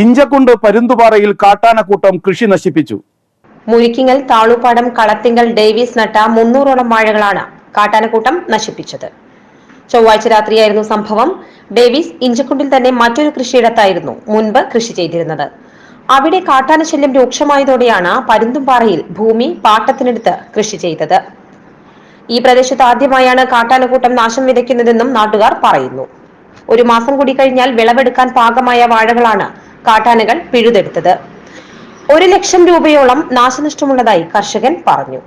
ഇഞ്ചക്കുണ്ട് പരുന്തുപാറയിൽ കാട്ടാനക്കൂട്ടം കൃഷി നശിപ്പിച്ചു. മുരിക്കിങ്ങൽ താളുപാടം കളത്തിങ്കൽ ഡേവിസ് നട്ട മുന്നൂറോളം വാഴകളാണ് കാട്ടാനക്കൂട്ടം നശിപ്പിച്ചത്. ചൊവ്വാഴ്ച രാത്രിയായിരുന്നു സംഭവം. ഡേവിസ് ഇഞ്ചക്കുണ്ടിൽ തന്നെ മറ്റൊരു കൃഷിയിടത്തായിരുന്നു മുൻപ് കൃഷി ചെയ്തിരുന്നത്. അവിടെ കാട്ടാനശല്യം രൂക്ഷമായതോടെയാണ് പരുന്തുംപാറയിൽ ഭൂമി പാട്ടത്തിനെടുത്ത് കൃഷി ചെയ്തത്. ഈ പ്രദേശത്ത് ആദ്യമായാണ് കാട്ടാനക്കൂട്ടം നാശം വിതയ്ക്കുന്നതെന്നും നാട്ടുകാർ പറയുന്നു. ഒരു മാസം കൂടി കഴിഞ്ഞാൽ വിളവെടുക്കാൻ പാകമായ വാഴകളാണ് കാട്ടാനകൾ പിഴുതെടുത്തത്. ഒരു ലക്ഷം രൂപയോളം നാശനഷ്ടമുള്ളതായി കർഷകൻ പറഞ്ഞു.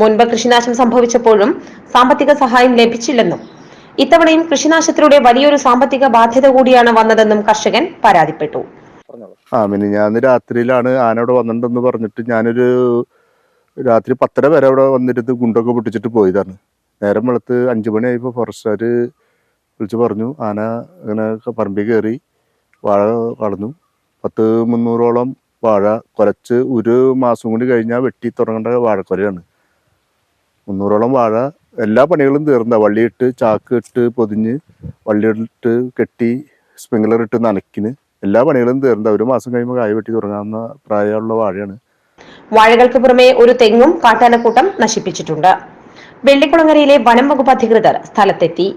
മുൻപ് കൃഷിനാശം സംഭവിച്ചപ്പോഴും സാമ്പത്തിക സഹായം ലഭിച്ചില്ലെന്നും ഇത്തവണയും കൃഷിനാശത്തിലൂടെ വലിയൊരു സാമ്പത്തിക ബാധ്യത കൂടിയാണ് വന്നതെന്നും കർഷകൻ പരാതിപ്പെട്ടു. ആ മിനി ഞാൻ രാത്രിയിലാണ് ആന അവിടെ വന്നിട്ടുണ്ടെന്ന് പറഞ്ഞിട്ട് ഞാനൊരു രാത്രി പത്തര വരെ അവിടെ വന്നിരുന്ന് ഗുണ്ടൊക്കെ പൊട്ടിച്ചിട്ട് പോയതാണ്. നേരം വെളുത്ത് അഞ്ചു മണിയായപ്പോൾ ഫോറസ്റ്റുകാർ വിളിച്ച് പറഞ്ഞു ആന ഇങ്ങനെ പറമ്പിൽ കയറി വാഴ കളഞ്ഞു പത്ത് മുന്നൂറോളം വാഴ കുറച്ച് ഒരു മാസം കൂടി കഴിഞ്ഞാൽ വെട്ടി തുടങ്ങേണ്ട വാഴക്കൊലയാണ്. മുന്നൂറോളം വാഴ എല്ലാ പണികളും തീർന്ന. വള്ളിയിട്ട് ചാക്ക് ഇട്ട് പൊതിഞ്ഞ് വള്ളിയിട്ട് കെട്ടി സ്പ്രിംഗ്ലർ ഇട്ട് നനയ്ക്കിന് എല്ലാ പണികളും തീർന്ന. ഒരു മാസം കഴിയുമ്പോൾ കായ വെട്ടി തുടങ്ങാവുന്ന പ്രായമുള്ള വാഴയാണ്. വാഴകൾക്ക് പുറമെ ഒരു തെങ്ങും കാട്ടാനക്കൂട്ടം നശിപ്പിച്ചിട്ടുണ്ട്. വെള്ളിക്കുളങ്ങരയിലെ വനം വകുപ്പ് അധികൃതർ സ്ഥലത്തെത്തി.